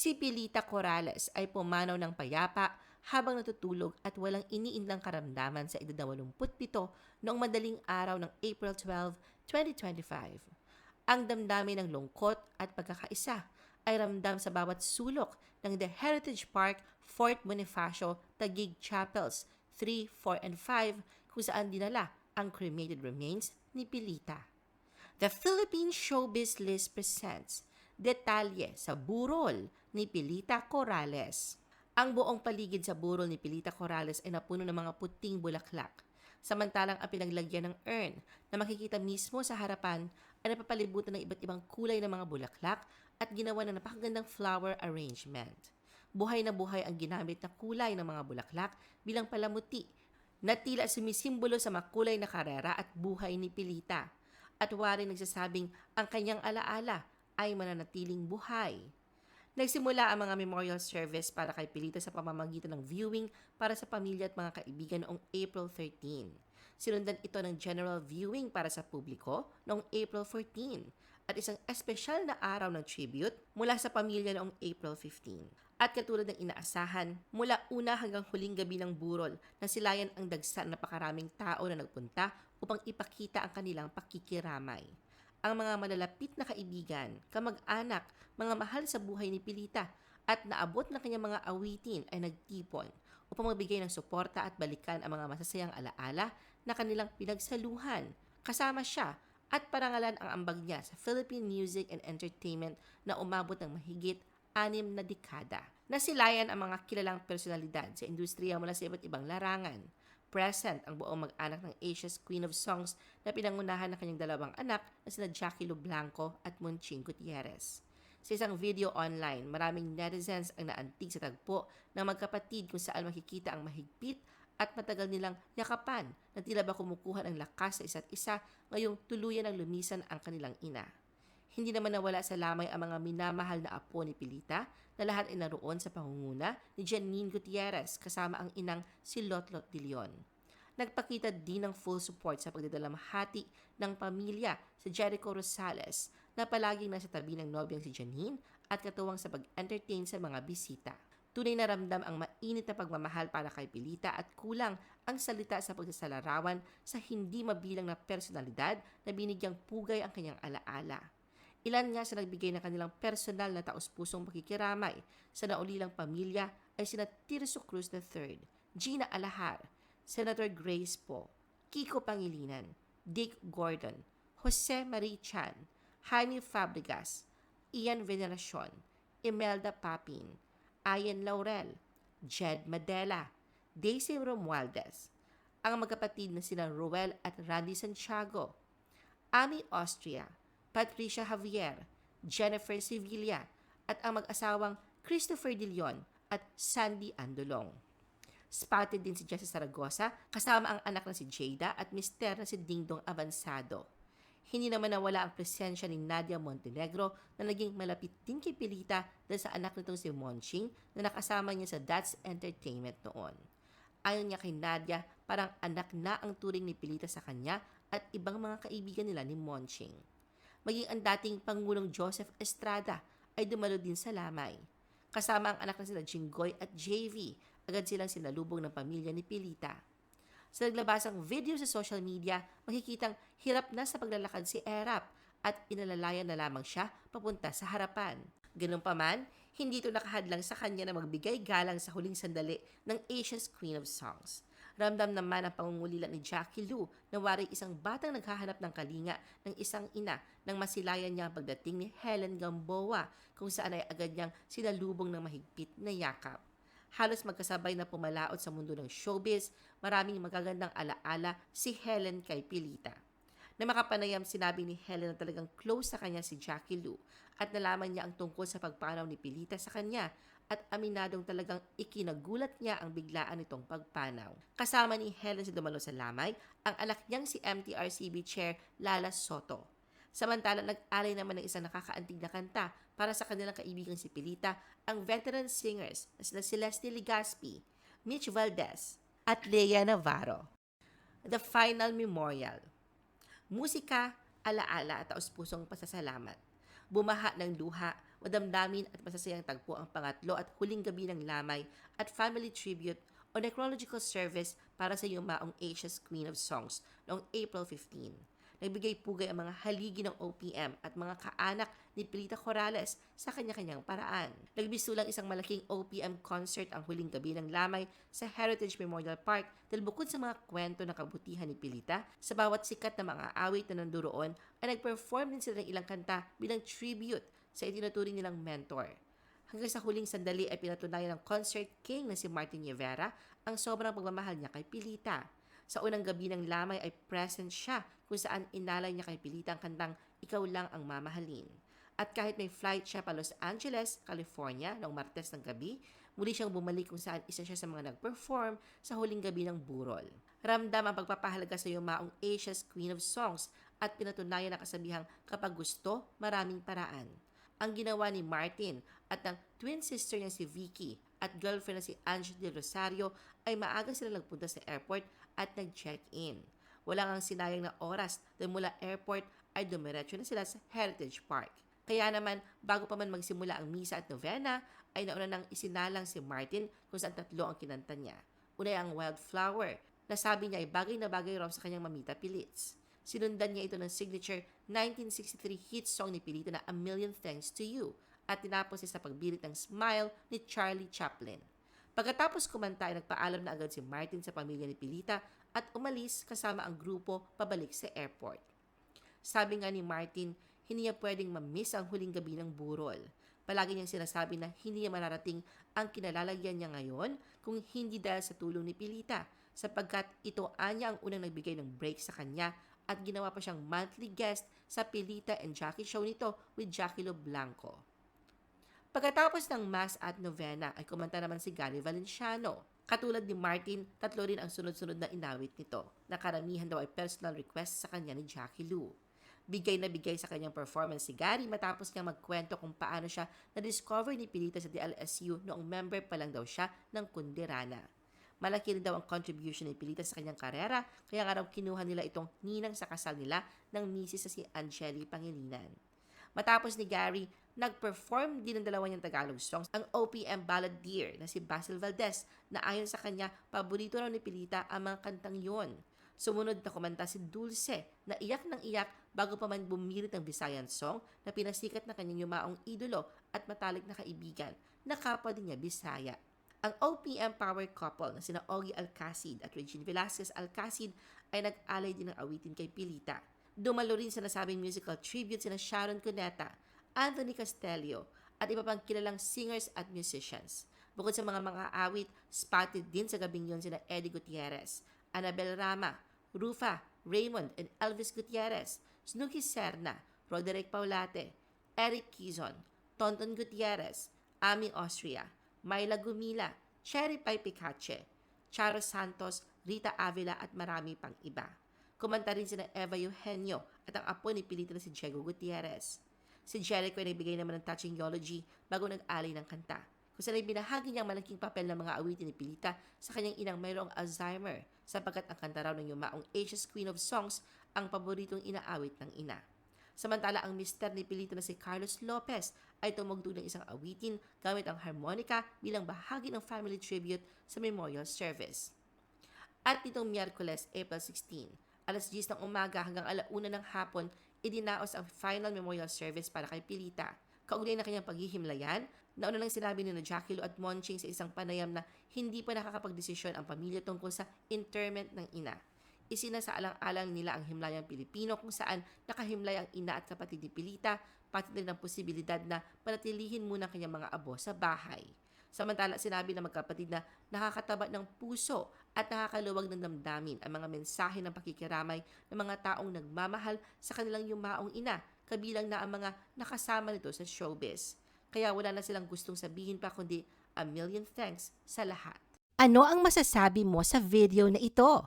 Si Pilita Corrales ay pumanaw ng payapa habang natutulog at walang iniindang karamdaman sa edad na 87 noong madaling araw ng April 12, 2025. Ang damdamin ng lungkot at pagkakaisa ay ramdam sa bawat sulok ng The Heritage Park, Fort Bonifacio, Taguig Chapels 3, 4, and 5 kung saan dinala ang cremated remains ni Pilita. The Philippine Showbiz List presents detalye sa burol ni Pilita Corrales. Ang buong paligid sa burol ni Pilita Corrales ay napuno ng mga puting bulaklak. Samantalang ang pinaglagyan ng urn na makikita mismo sa harapan ay napapalibutan ng iba't ibang kulay ng mga bulaklak at ginawa ng napakagandang flower arrangement. Buhay na buhay ang ginamit na kulay ng mga bulaklak bilang palamuti na tila sumisimbolo sa makulay na karera at buhay ni Pilita. At waring nagsasabing ang kanyang alaala ay mananatiling buhay. Nagsimula ang mga memorial service para kay Pilita sa pamamagitan ng viewing para sa pamilya at mga kaibigan noong April 13. Sinundan ito ng general viewing para sa publiko noong April 14 at isang espesyal na araw ng tribute mula sa pamilya noong April 15. At katulad ng inaasahan, mula una hanggang huling gabi ng burol, nasilayan ang dagsa ng napakaraming tao na nagpunta upang ipakita ang kanilang pakikiramay ang mga malalapit na kaibigan, kamag-anak, mga mahal sa buhay ni Pilita at naabot na kanyang mga awitin ay nagtipon upang magbigay ng suporta at balikan ang mga masasayang alaala na kanilang pinagsaluhan. Kasama siya at parangalan ang ambag niya sa Philippine Music and Entertainment na umabot ng mahigit anim na dekada. Nasilayan ang mga kilalang personalidad sa industriya mula sa iba't ibang larangan present ang buong mag-anak ng Asia's Queen of Songs na pinangunahan ng kanyang dalawang anak na sina Jackie Lu Blanco at Monching Gutierrez. Sa isang video online, maraming netizens ang naantig sa tagpo ng magkapatid kung saan makikita ang mahigpit at matagal nilang yakapan na tila ba kumukuha ng lakas sa isa't isa ngayong tuluyan ang lumisan ang kanilang ina. Hindi naman nawala sa lamay ang mga minamahal na apo ni Pilita na lahat ay naroon sa pangunguna ni Janine Gutierrez kasama ang inang si Lotlot de Leon. Nagpakita din ng full support sa pagdadalamhati ng pamilya sa Jericho Rosales na palaging nasa tabi ng nobyang si Janine at katuwang sa pag-entertain sa mga bisita. Tunay na ramdam ang mainit na pagmamahal para kay Pilita at kulang ang salita sa pagsasalarawan sa hindi mabilang na personalidad na binigyang pugay ang kanyang alaala. Ilan nga sa nagbigay ng kanilang personal na taos-pusong pakikiramay. Sa naulilang pamilya ay sina Tirso Cruz III, Gina Alahar, Senator Grace Po, Kiko Pangilinan, Dick Gordon, Jose Marie Chan, Jaime Fabregas, Ian Veneracion, Imelda Papin, Ayan Laurel, Jed Madela, Daisy Romualdez, ang magkapatid na sina Ruel at Randy Santiago, Ami Austria, Patricia Javier, Jennifer Sevilla, at ang mag-asawang Christopher De Leon at Sandy Andolong. Spotted din si Jesse Saragosa kasama ang anak na si Jada at mister na si Dingdong Avansado. Hindi naman nawala ang presensya ni Nadia Montenegro na naging malapit din kay Pilita dahil sa anak nitong si Monching na nakasama niya sa That's Entertainment noon. Ayon niya kay Nadia, parang anak na ang turing ni Pilita sa kanya at ibang mga kaibigan nila ni Monching maging ang dating Pangulong Joseph Estrada ay dumalo din sa lamay. Kasama ang anak na sila Jinggoy at JV, agad silang sinalubong ng pamilya ni Pilita. Sa naglabasang video sa social media, makikitang hirap na sa paglalakad si Erap at inalalayan na lamang siya papunta sa harapan. Ganun pa man, hindi ito nakahadlang sa kanya na magbigay galang sa huling sandali ng Asia's Queen of Songs. Ramdam naman ang pangungulila ni Jackie Lu na wari isang batang naghahanap ng kalinga ng isang ina nang masilayan niya pagdating ni Helen Gamboa kung saan ay agad niyang sinalubong ng mahigpit na yakap. Halos magkasabay na pumalaot sa mundo ng showbiz, maraming magagandang alaala si Helen kay Pilita. Na makapanayam sinabi ni Helen na talagang close sa kanya si Jackie Lu at nalaman niya ang tungkol sa pagpanaw ni Pilita sa kanya at aminadong talagang ikinagulat niya ang biglaan nitong pagpanaw. Kasama ni Helen sa dumalo sa lamay, ang anak niyang si MTRCB Chair Lala Soto. Samantala, nag-alay naman ng isang nakakaantig na kanta para sa kanilang kaibigang si Pilita, ang veteran singers na sila Celeste Ligaspi, Mitch Valdez, at Leia Navarro. The Final Memorial musika, alaala at taus-pusong pasasalamat. Bumaha ng luha madamdamin at masasayang tagpo ang pangatlo at huling gabi ng lamay at family tribute o necrological service para sa yumaong Asia's Queen of Songs noong April 15. Nagbigay pugay ang mga haligi ng OPM at mga kaanak ni Pilita Corrales sa kanya-kanyang paraan. Nagbisulang isang malaking OPM concert ang huling gabi ng lamay sa Heritage Memorial Park dahil bukod sa mga kwento ng kabutihan ni Pilita, sa bawat sikat na mga awit na nanduroon ay nag-perform din sila ng ilang kanta bilang tribute sa itinuturing nilang mentor. Hanggang sa huling sandali ay pinatunayan ng concert king na si Martin Rivera ang sobrang pagmamahal niya kay Pilita. Sa unang gabi ng lamay ay present siya kung saan inalay niya kay Pilita ang kantang Ikaw Lang Ang Mamahalin. At kahit may flight siya pa Los Angeles, California noong Martes ng gabi, muli siyang bumalik kung saan isa siya sa mga nag-perform sa huling gabi ng burol. Ramdam ang pagpapahalaga sa yumaong Asia's Queen of Songs at pinatunayan ang kasabihang kapag gusto, maraming paraan. Ang ginawa ni Martin at ng twin sister niya si Vicky at girlfriend na si Ange de Rosario ay maaga sila nagpunta sa airport at nag-check-in. Wala ngang sinayang na oras dahil mula airport ay dumiretso na sila sa Heritage Park. Kaya naman, bago pa man magsimula ang misa at novena, ay nauna nang isinalang si Martin kung saan tatlo ang kinanta niya. Una ang Wildflower, na sabi niya ay bagay na bagay raw sa kanyang mamita Pilits. Sinundan niya ito ng signature 1963 hit song ni Pilita na A Million Thanks to You at tinapos niya sa pagbirit ng Smile ni Charlie Chaplin. Pagkatapos kumanta ay nagpaalam na agad si Martin sa pamilya ni Pilita at umalis kasama ang grupo pabalik sa airport. Sabi nga ni Martin, hindi niya pwedeng mamiss ang huling gabi ng burol. Palagi niyang sinasabi na hindi niya mararating ang kinalalagyan niya ngayon kung hindi dahil sa tulong ni Pilita sapagkat ito anya ang unang nagbigay ng break sa kanya at ginawa pa siyang monthly guest sa Pilita and Jackie show nito with Jackie Lo Blanco. Pagkatapos ng Mass at Novena ay kumanta naman si Gary Valenciano. Katulad ni Martin, tatlo rin ang sunod-sunod na inawit nito, na karamihan daw ay personal request sa kanya ni Jackie Lou. Bigay na bigay sa kanyang performance si Gary matapos niyang magkwento kung paano siya na-discover ni Pilita sa DLSU noong member pa lang daw siya ng Kundirana. Malaki rin daw ang contribution ni Pilita sa kanyang karera, kaya nga raw kinuha nila itong ninang sa kasal nila ng misis sa si Angeli Pangilinan. Matapos ni Gary, nag-perform din ng dalawa niyang Tagalog songs ang OPM balladeer na si Basil Valdez na ayon sa kanya, paborito raw ni Pilita ang mga kantang yon. Sumunod na kumanta si Dulce na iyak ng iyak bago pa man bumirit ng Visayan song na pinasikat na kanyang yumaong idolo at matalik na kaibigan na kapwa din niya Bisaya. Ang OPM power couple na sina Ogie Alcacid at Regine Velasquez Alcacid ay nag-alay din ng awitin kay Pilita. Dumalo rin sa nasabing musical tribute sina Sharon Cuneta, Anthony Castello, at iba pang kilalang singers at musicians. Bukod sa mga mga awit, spotted din sa gabing yon sina Eddie Gutierrez, Annabel Rama, Rufa, Raymond, and Elvis Gutierrez, Snooki Serna, Roderick Paulate, Eric Kizon, Tonton Gutierrez, Ami Austria, Myla Gumila, Cherry Pie Picache, Charo Santos, Rita Avila at marami pang iba. Kumanta rin sina Eva Eugenio at ang apo ni na si Diego Gutierrez. Si Jericho ay nagbigay naman ng touching eulogy bago nag-alay ng kanta. Kung saan ay binahagi niyang malaking papel ng mga awitin ni Pilita sa kanyang inang mayroong Alzheimer sapagkat ang kanta raw ng yumaong Asia's Queen of Songs ang paboritong inaawit ng ina. Samantala ang mister ni Pilito na si Carlos Lopez ay tumugtog ng isang awitin gamit ang harmonica bilang bahagi ng family tribute sa memorial service. At nitong Miyerkules, April 16, alas 10 ng umaga hanggang alauna ng hapon, idinaos ang final memorial service para kay Pilita. Kaugnay na kanyang paghihimlayan, nauna lang sinabi ni Jackie Lo at Monching sa isang panayam na hindi pa nakakapagdesisyon ang pamilya tungkol sa interment ng ina. Isinasaalang-alang nila ang himlayang Pilipino kung saan nakahimlay ang ina at kapatid ni Pilita, pati din ang posibilidad na panatilihin muna kanyang mga abo sa bahay. Samantala, sinabi ng magkapatid na nakakataba ng puso at nakakaluwag ng damdamin ang mga mensahe ng pakikiramay ng mga taong nagmamahal sa kanilang yumaong ina, kabilang na ang mga nakasama nito sa showbiz. Kaya wala na silang gustong sabihin pa kundi a million thanks sa lahat. Ano ang masasabi mo sa video na ito?